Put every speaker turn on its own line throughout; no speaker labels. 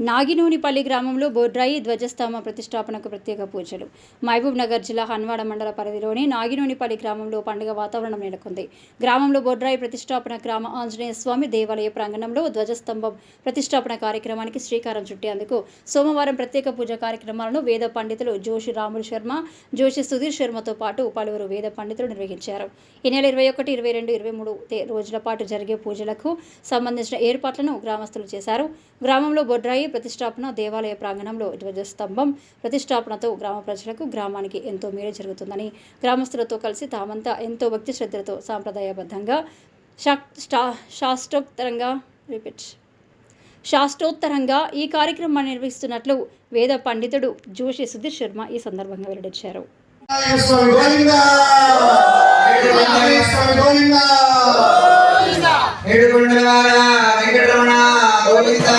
నాగినూనిపల్లి గ్రామంలో బొడ్రాయి ధ్వజస్తంభ ప్రతిష్టాపనకు ప్రత్యేక పూజలు. మహబూబ్ నగర్ జిల్లా హన్వాడ మండల పరిధిలోని నాగినూనిపల్లి గ్రామంలో పండుగ వాతావరణం నెలకొంది. గ్రామంలో బొడ్రాయి ప్రతిష్టాపన గ్రామ ఆంజనేయ స్వామి దేవాలయ ప్రాంగణంలో ధ్వజస్తంభం ప్రతిష్టాపన కార్యక్రమానికి శ్రీకారం చుట్టేందుకు సోమవారం ప్రత్యేక పూజ కార్యక్రమాలను వేద పండితులు జోషి రాములు శర్మ జోషి సుధీర్ శర్మతో పాటు పలువురు వేద పండితులు నిర్వహించారు. ఈ నెల ఇరవై ఒకటి ఇరవై రెండు ఇరవై మూడు తే- రోజుల పాటు జరిగే పూజలకు సంబంధించిన ఏర్పాట్లను గ్రామస్తులు చేశారు. గ్రామంలో బొడ్రాయి ప్రతిష్టాపన దేవాలయ ప్రాంగణంలో ధ్వజస్తంభం ప్రతిష్టాపనతో గ్రామ ప్రజలకు గ్రామానికి ఎంతో మేలు జరుగుతుందని గ్రామస్తులతో కలిసి తామంతా ఎంతో భక్తి శ్రద్ధలతో సాంప్రదాయబద్ధంగా శాస్త్రోక్తరంగా రిపీట్. శాస్త్రోత్తరంగా ఈ కార్యక్రమాన్ని నిర్వహిస్తున్నట్లు వేద పండితుడు జోషి సుధీర్ శర్మ ఈ సందర్భంగా వెల్లడించారు.
స్వామి
వెంకటరమణ గోవిందా.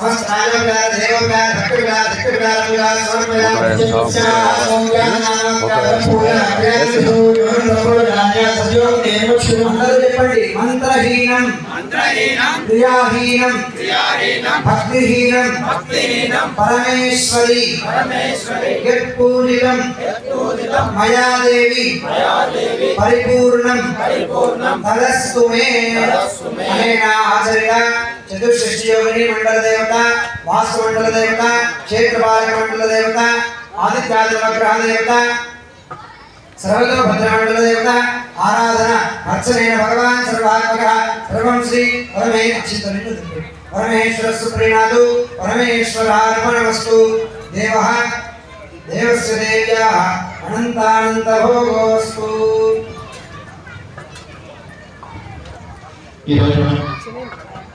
పూజాం కరిష్యే
చిత్తమాంచాలయామి
చిత్తమాచార్యామి మామరాభ్యాం వేదయామి ప్రత్యేంద్రజయామి గీతం శ్రావయామి అక్షరారోహయామి విశ్వానారోహయామి ఉదానారోహయామి సమస్తాయోపచార దేవోపచార భక్తిపచార దిక్కుపచార పూజా సమర్పయామి అందరూ చెప్పండి మంత్రహీనం క్రియాహీనం భక్తిహీనం పరమేశ్వరి యత్పూజితం మయా దేవి పరిపూర్ణం తదస్తు మే అనేన ఆచరిత చతుషష్ఠి యోగిని మండల దేవత వాస్తు మండల దేవత క్షేత్రపాలక మండల దేవత ఆదిత్యాది నవగ్రహ దేవత సర్వతో భద్రమండల దేవత ఆరాధన అర్చనైన భగవాన్ సర్వాత్మక సర్వం శ్రీ పరమే అక్షితలింగ పరమేశ్వర సుప్రీనాథు పరమేశ్వరార్పణమస్తు దేవ దేవస్య దేవ్యా అనంతానంత భోగోస్తు
ఈరోజు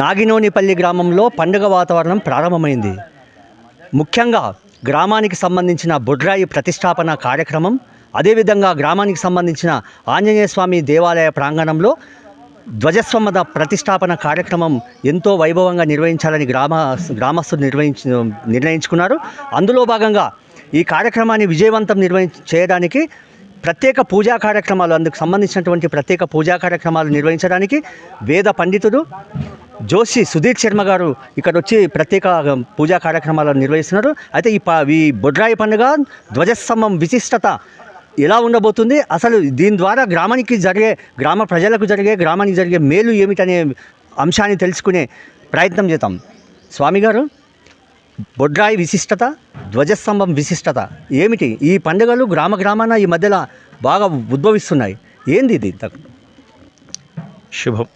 నాగినోనిపల్లి గ్రామంలో పండుగ వాతావరణం ప్రారంభమైంది. ముఖ్యంగా గ్రామానికి సంబంధించిన బొడ్రాయి ప్రతిష్టాపన కార్యక్రమం అదేవిధంగా గ్రామానికి సంబంధించిన ఆంజనేయ స్వామి దేవాలయ ప్రాంగణంలో ధ్వజస్వమద ప్రతిష్టాపన కార్యక్రమం ఎంతో వైభవంగా నిర్వహించాలని గ్రామ గ్రామస్తులు నిర్వహించ నిర్ణయించుకున్నారు. అందులో భాగంగా ఈ కార్యక్రమాన్ని విజయవంతం నిర్వహించ చేయడానికి ప్రత్యేక పూజా కార్యక్రమాలు అందుకు సంబంధించినటువంటి ప్రత్యేక పూజా కార్యక్రమాలు నిర్వహించడానికి వేద పండితుడు జోషి సుధీర్ శర్మ గారు ఇక్కడ వచ్చి ప్రత్యేక పూజా కార్యక్రమాలను నిర్వహిస్తున్నారు. అయితే ఈ ఈ బొడ్రాయి పండుగ ధ్వజస్తంభం విశిష్టత ఎలా ఉండబోతుంది? అసలు దీని ద్వారా గ్రామానికి జరిగే గ్రామ ప్రజలకు జరిగే గ్రామానికి జరిగే మేలు ఏమిటనే అంశాన్ని తెలుసుకునే ప్రయత్నం చేద్దాం. స్వామి గారు బొడ్రాయి విశిష్టత ధ్వజస్తంభం విశిష్టత ఏమిటి? ఈ పండుగలు గ్రామ గ్రామాన ఈ మధ్యలో బాగా ఉద్భవిస్తున్నాయి. ఏంది ఇది
శుభం.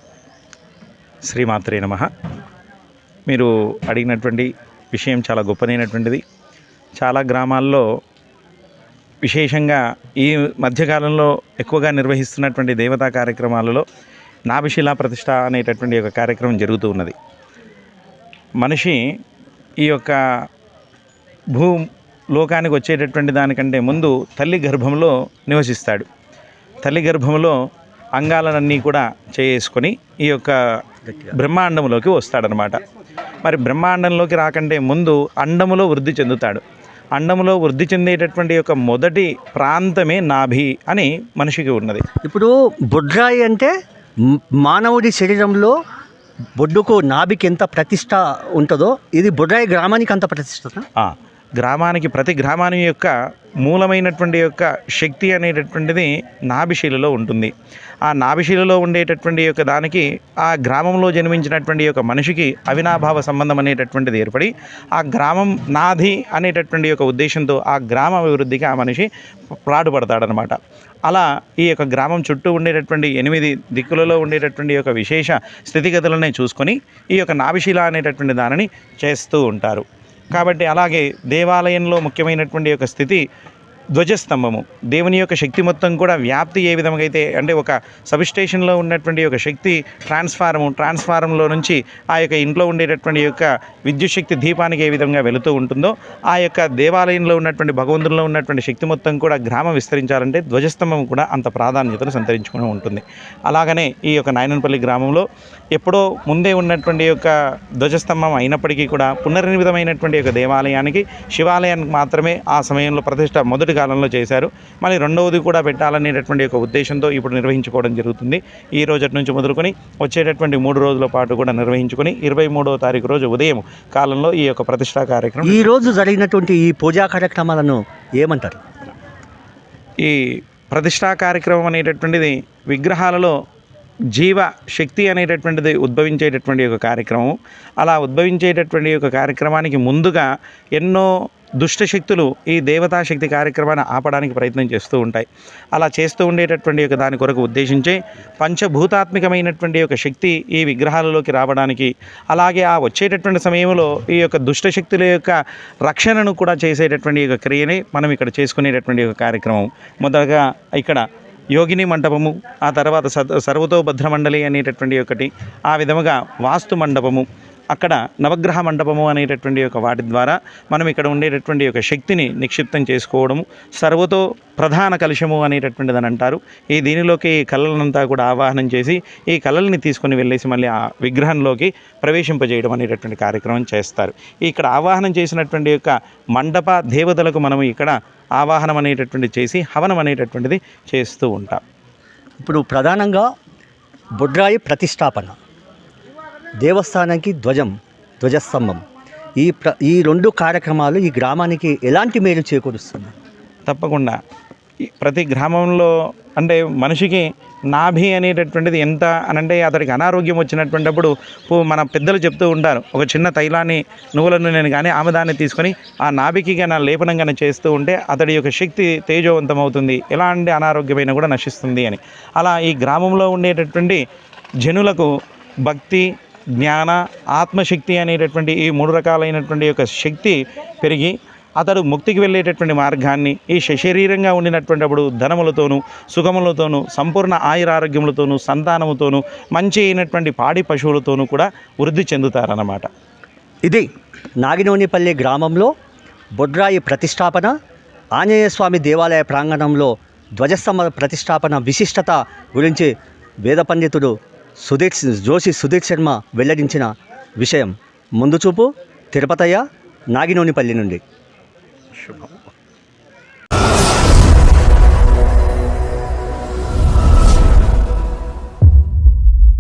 శ్రీమాత్రే నమ. మీరు అడిగినటువంటి విషయం చాలా గొప్పదైనటువంటిది. చాలా గ్రామాల్లో విశేషంగా ఈ మధ్యకాలంలో ఎక్కువగా నిర్వహిస్తున్నటువంటి దేవతా కార్యక్రమాలలో నాభిశిలా ప్రతిష్ట అనేటటువంటి ఒక కార్యక్రమం జరుగుతూ ఉన్నది. మనిషి ఈ యొక్క భూ లోకానికి వచ్చేటటువంటి దానికంటే ముందు తల్లి గర్భంలో నివసిస్తాడు. తల్లి గర్భంలో అంగాలన్నీ కూడా చేసుకొని ఈ యొక్క బ్రహ్మాండంలోకి వస్తాడనమాట. మరి బ్రహ్మాండంలోకి రాకంటే ముందు అండములో వృద్ధి చెందుతాడు. అండములో వృద్ధి చెందేటటువంటి యొక్క మొదటి ప్రాంతమే నాభి అని మనిషికి ఉన్నది.
ఇప్పుడు బొడ్రాయి అంటే మానవుడి శరీరంలో బొడ్డుకు నాభికి ఎంత ప్రతిష్ట ఉంటుందో ఇది బొడ్రాయి గ్రామానికి అంత ప్రతిష్ట
గ్రామానికి ప్రతి గ్రామాని యొక్క మూలమైనటువంటి యొక్క శక్తి అనేటటువంటిది నాభిశీలలో ఉంటుంది. ఆ నాభిశిలలో ఉండేటటువంటి యొక్క దానికి ఆ గ్రామంలో జన్మించినటువంటి యొక్క మనిషికి అవినాభావ సంబంధం అనేటటువంటిది ఏర్పడి ఆ గ్రామం నాది అనేటటువంటి యొక్క ఉద్దేశంతో ఆ గ్రామ అభివృద్ధికి ఆ మనిషి ప్రాడుపడతాడనమాట అలా ఈ యొక్క గ్రామం చుట్టూ ఉండేటటువంటి ఎనిమిది దిక్కులలో ఉండేటటువంటి యొక్క విశేష స్థితిగతులనే చూసుకొని ఈ యొక్క నాభిశీల అనేటటువంటి దానిని చేస్తూ ఉంటారు. కాబట్టి అలాగే దేవాలయంలో ముఖ్యమైనటువంటి యొక్క స్థితి ధ్వజస్తంభము. దేవుని యొక్క శక్తి మొత్తం కూడా వ్యాప్తి ఏ విధంగా అయితే అంటే ఒక సబ్స్టేషన్లో ఉన్నటువంటి ఒక శక్తి ట్రాన్స్ఫారము ట్రాన్స్ఫారంలో నుంచి ఆ యొక్క ఇంట్లో ఉండేటటువంటి యొక్క విద్యుత్ శక్తి దీపానికి ఏ విధంగా వెళుతూ ఉంటుందో ఆ యొక్క దేవాలయంలో ఉన్నటువంటి భగవంతుల్లో ఉన్నటువంటి శక్తి మొత్తం కూడా గ్రామం విస్తరించాలంటే ధ్వజస్తంభం కూడా అంత ప్రాధాన్యతను సంతరించుకుని ఉంటుంది. అలాగనే ఈ యొక్క నాయనపల్లి గ్రామంలో ఎప్పుడో ముందే ఉన్నటువంటి యొక్క ధ్వజస్తంభం అయినప్పటికీ కూడా పునర్నిర్మితమైనటువంటి యొక్క దేవాలయానికి శివాలయానికి మాత్రమే ఆ సమయంలో ప్రతిష్ట మొదటిగా కాలంలో చేశారు. మళ్ళీ రెండవది కూడా పెట్టాలనేటటువంటి ఒక ఉద్దేశంతో ఇప్పుడు నిర్వహించుకోవడం జరుగుతుంది. ఈ రోజు నుంచి మొదలుకొని వచ్చేటటువంటి మూడు రోజుల పాటు కూడా నిర్వహించుకొని ఇరవై మూడవ తారీఖు రోజు ఉదయం కాలంలో ఈ యొక్క ప్రతిష్టా కార్యక్రమం
ఈ రోజు జరిగినటువంటి ఈ పూజా కార్యక్రమాలను ఏమంటారు?
ఈ ప్రతిష్టా కార్యక్రమం అనేటటువంటిది విగ్రహాలలో జీవ శక్తి అనేటటువంటిది ఉద్భవించేటటువంటి ఒక కార్యక్రమం. అలా ఉద్భవించేటటువంటి ఒక కార్యక్రమానికి ముందుగా ఎన్నో దుష్ట శక్తులు ఈ దేవతాశక్తి కార్యక్రమాన్ని ఆపడానికి ప్రయత్నం చేస్తూ ఉంటాయి. అలా చేస్తూ ఉండేటటువంటి యొక్క దాని కొరకు ఉద్దేశించే పంచభూతాత్మికమైనటువంటి యొక్క శక్తి ఈ విగ్రహాలలోకి రావడానికి అలాగే ఆ వచ్చేటటువంటి సమయంలో ఈ యొక్క దుష్ట శక్తుల యొక్క రక్షణను కూడా చేసేటటువంటి యొక్క క్రియని మనం ఇక్కడ చేసుకునేటటువంటి ఒక కార్యక్రమం. మొదటగా ఇక్కడ యోగిని మండపము ఆ తర్వాత స సర్వతోభద్ర అనేటటువంటి ఒకటి ఆ విధముగా వాస్తు మండపము అక్కడ నవగ్రహ మండపము అనేటటువంటి ఒక వాటి ద్వారా మనం ఇక్కడ ఉండేటటువంటి ఒక శక్తిని నిక్షిప్తం చేసుకోవడము సర్వతో ప్రధాన కలుషము అనేటటువంటిది అని అంటారు. ఈ దీనిలోకి ఈ కళలనంతా కూడా ఆవాహనం చేసి ఈ కళల్ని తీసుకొని వెళ్ళేసి మళ్ళీ ఆ విగ్రహంలోకి ప్రవేశింపజేయడం అనేటటువంటి కార్యక్రమం చేస్తారు. ఇక్కడ ఆవాహనం చేసినటువంటి యొక్క మండప దేవతలకు మనం ఇక్కడ ఆవాహనం అనేటటువంటి చేసి హవనం అనేటటువంటిది చేస్తూ ఉంటాం.
ఇప్పుడు ప్రధానంగా బొడ్రాయి ప్రతిష్టాపన. దేవస్థానానికి ధ్వజం ధ్వజస్తంభం. ఈ ప్ర ఈ రెండు కార్యక్రమాలు ఈ గ్రామానికి ఎలాంటి మేలు చేకూరుస్తుంది
తప్పకుండా. ప్రతి గ్రామంలో అంటే మనిషికి నాభి అనేటటువంటిది ఎంత అనంటే అతడికి అనారోగ్యం వచ్చినటువంటిప్పుడు మన పెద్దలు చెప్తూ ఉంటారు. ఒక చిన్న తైలాన్ని నువ్వుల నూనెని కానీ ఆమెదాన్ని తీసుకొని ఆ నాభికి కానీ లేపనం కానీ చేస్తూ ఉంటే అతడి యొక్క శక్తి తేజోవంతం అవుతుంది ఎలాంటి అనారోగ్యమైన కూడా నశిస్తుంది అని. అలా ఈ గ్రామంలో ఉండేటటువంటి జనులకు భక్తి జ్ఞాన ఆత్మశక్తి అనేటటువంటి ఈ మూడు రకాలైనటువంటి యొక్క శక్తి పెరిగి అతడు ముక్తికి వెళ్ళేటటువంటి మార్గాన్ని ఈ సశరీరంగా ఉండినటువంటి అప్పుడు ధనములతోనూ సుఖములతోనూ సంపూర్ణ ఆయురారోగ్యములతోనూ సంతానముతోనూ మంచి అయినటువంటి పాడి పశువులతోనూ కూడా వృద్ధి చెందుతారన్నమాట.
ఇది నాగినోనిపల్లి గ్రామంలో బొడ్రాయి ప్రతిష్టాపన ఆంజనేయ స్వామి దేవాలయ ప్రాంగణంలో ధ్వజస్తంభ ప్రతిష్టాపన విశిష్టత గురించి వేద పండితుడు సుధీర్ జోషి సుధీర్ శర్మ వెల్లడించిన విషయం. ముందు చూపు తిరుపతయ్య నాగినోనిపల్లి నుండి.
శుభం.